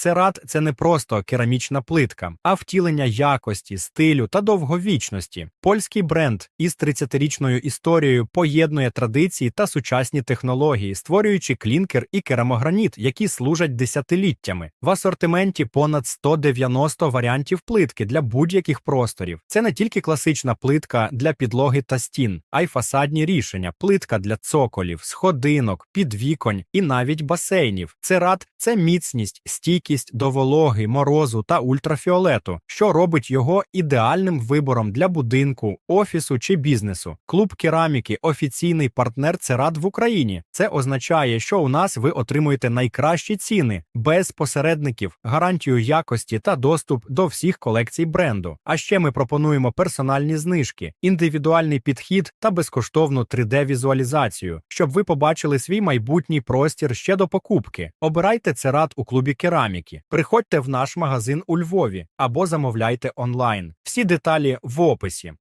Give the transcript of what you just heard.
Церат це не просто керамічна плитка, а втілення якості, стилю та довговічності. Польський бренд із 30-річною історією поєднує традиції та сучасні технології, створюючи клінкер і керамограніт, які служать десятиліттями. В асортименті понад 190 варіантів плитки для будь-яких просторів. Це не тільки класична плитка для підлоги та стін, а й фасадні рішення, плитка для цоколів, сходинок, підвіконь і навіть басейнів. Церат це міцність, стійкість до вологи, морозу та ультрафіолету, що робить його ідеальним вибором для будинку, офісу чи бізнесу. Клуб кераміки офіційний партнер Церат в Україні. Це означає, що у нас ви отримуєте найкращі ціни без посередників, гарантію якості та доступ до всіх колекцій бренду. А ще ми пропонуємо персональні знижки, індивідуальний підхід та безкоштовну 3D-візуалізацію, щоб ви побачили свій майбутній простір ще до покупки. Обирайте Церат у клубі кераміки, приходьте в наш магазин у Львові або замовляйте онлайн. Всі деталі в описі.